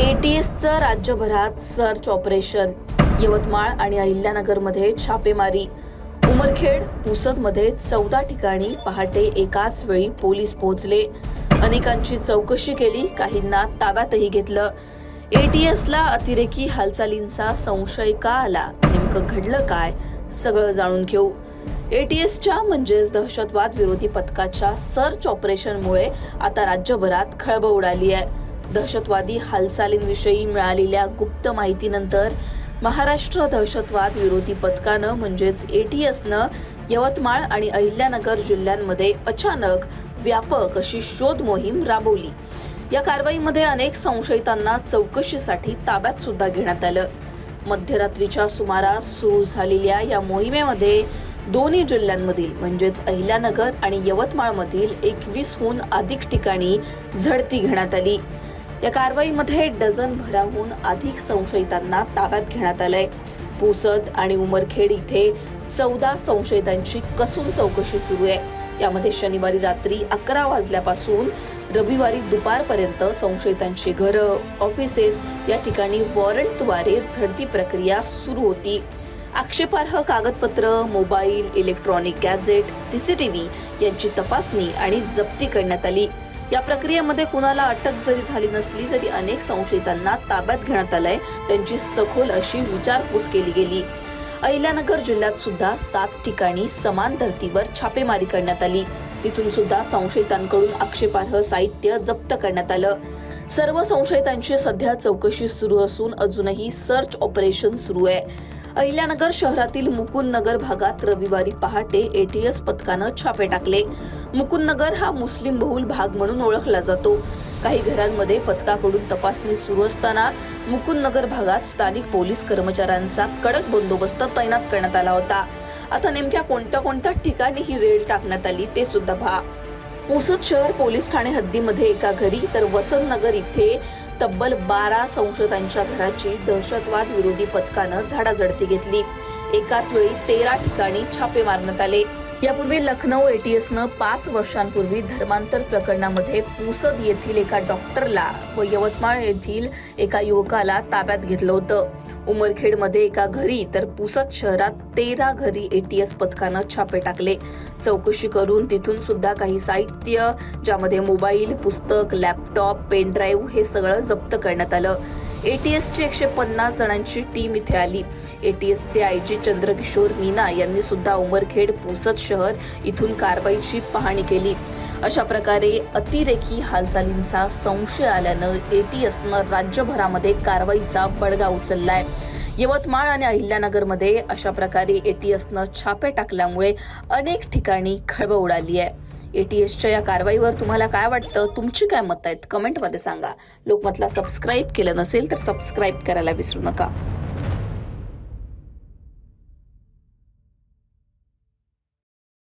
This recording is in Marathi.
एटीएसचं राज्यभरात सर्च ऑपरेशन यवतमाळ आणि अहिल्यानगरमध्ये छापेमारी. उमरखेड पुसदमध्ये चौदा ठिकाणी पहाटे एकाच वेळी पोलीस पोहोचले. अनेकांची चौकशी केली काहींना ताब्यातही घेतलं. एटीएसला अतिरेकी हालचालींचा संशय का आला? नेमकं घडलं काय? सगळं जाणून घेऊ. एटीएसच्या म्हणजेच दहशतवाद विरोधी पथकाच्या सर्च ऑपरेशनमुळे आता राज्यभरात खळबळ उडाली आहे. दहशतवादी हालचालींविषयी मिळालेल्या गुप्त माहितीनंतर महाराष्ट्र दहशतवाद विरोधी पथकानं म्हणजेच एटीएसनं यवतमाळ आणि अहिल्यानगर जिल्ह्यांमध्ये अचानक व्यापक अशी शोध मोहीम राबवली. या कारवाईमध्ये अनेक संशयितांना चौकशीसाठी ताब्यात सुद्धा घेण्यात आलं. मध्यरात्रीच्या सुमारास सुरू झालेल्या या मोहिमेमध्ये दोन्ही जिल्ह्यांमधील म्हणजेच अहिल्यानगर आणि यवतमाळमधील एकवीसहून अधिक ठिकाणी झडती घेण्यात आली. या कारवाईमध्ये डझन भराहून अधिक संशयितांना ताब्यात घेण्यात आलंय. पुसद आणि उमरखेड इथे चौदा संशयितांची कसून चौकशी सुरू आहे. यामध्ये शनिवारी रात्री अकरा वाजल्यापासून रविवारी दुपारपर्यंत संशयितांची घरं ऑफिसेस या ठिकाणी वॉरंटद्वारे झडती प्रक्रिया सुरू होती. आक्षेपार्ह कागदपत्र मोबाईल इलेक्ट्रॉनिक गॅजेट सीसीटीव्ही यांची तपासणी आणि जप्ती करण्यात आली. या प्रक्रियेमध्ये कुणाला अटक जरी झाली नसली तरी अनेक संशयितांना ताब्यात घेण्यात आलंय. त्यांची सखोल अशी विचारपूस केली गेली. अहिल्यानगर जिल्ह्यात सुद्धा सात ठिकाणी समान धर्तीवर छापेमारी करण्यात आली. तिथून सुद्धा संशयितांकडून आक्षेपार्ह साहित्य जप्त करण्यात आलं. सर्व संशयितांची सध्या चौकशी सुरू असून अजूनही सर्च ऑपरेशन सुरू आहे. अहिल्यानगर शहरातील मुकुंद नगर भागात रविवारी पहाटे एटीएस पथकानं छापे टाकले. मुकुंदनगर हा मुस्लिम बहुल भाग म्हणून ओळखला जातो. काही घरांमध्ये पथकाकडून तपासणी सुरू असताना मुकुंद नगर भागात स्थानिक पोलीस कर्मचाऱ्यांचा कडक बंदोबस्त तैनात करण्यात आला होता. आता नेमक्या कोणत्या कोणत्या ठिकाणी ही रेल टाकण्यात आली ते सुद्धा पहा. पुसद शहर पोलीस ठाणे हद्दीमध्ये एका घरी तर वसंतनगर इथे तब्बल बारा संशयितांच्या घराची दहशतवाद विरोधी पथकानं झाडाझडती घेतली. एकाच वेळी तेरा ठिकाणी छापे मारण्यात आले. यापूर्वी लखनौ एटीएसनं पाच वर्षांपूर्वी धर्मांतर प्रकरणामध्ये पुसद येथील एका डॉक्टरला व यवतमाळ येथील एका युवकाला ताब्यात घेतलं होतं. उमरखेडमध्ये एका घरी तर पुसद शहरात तेरा घरी एटीएस पथकानं छापे टाकले. चौकशी करून तिथून सुद्धा काही साहित्य ज्यामध्ये मोबाईल पुस्तक लॅपटॉप पेनड्राईव्ह हे सगळं जप्त करण्यात आलं. एटीएसची एकशे पन्नास जणांची टीम इथे आली. एटीएसचे आय जी चंद्रकिशोर मीना यांनी सुद्धा उमरखेड पुसद शहर इथून कारवाईची पाहणी केली. अशा प्रकारे अतिरेकी हालचालींचा संशय आल्यानं एटीएसनं राज्यभरामध्ये कारवाईचा बडगा उचललाय. यवतमाळ आणि अहिल्यानगरमध्ये अशा प्रकारे एटीएसनं छापे टाकल्यामुळे अनेक ठिकाणी खळबळ उडाली आहे. एटीएसच्या या कारवाईवर तुम्हाला काय वाटतं? तुमची काय मत आहेत? कमेंटमध्ये सांगा. लोकमतला सबस्क्राईब केलं नसेल तर सबस्क्राईब करायला विसरू नका.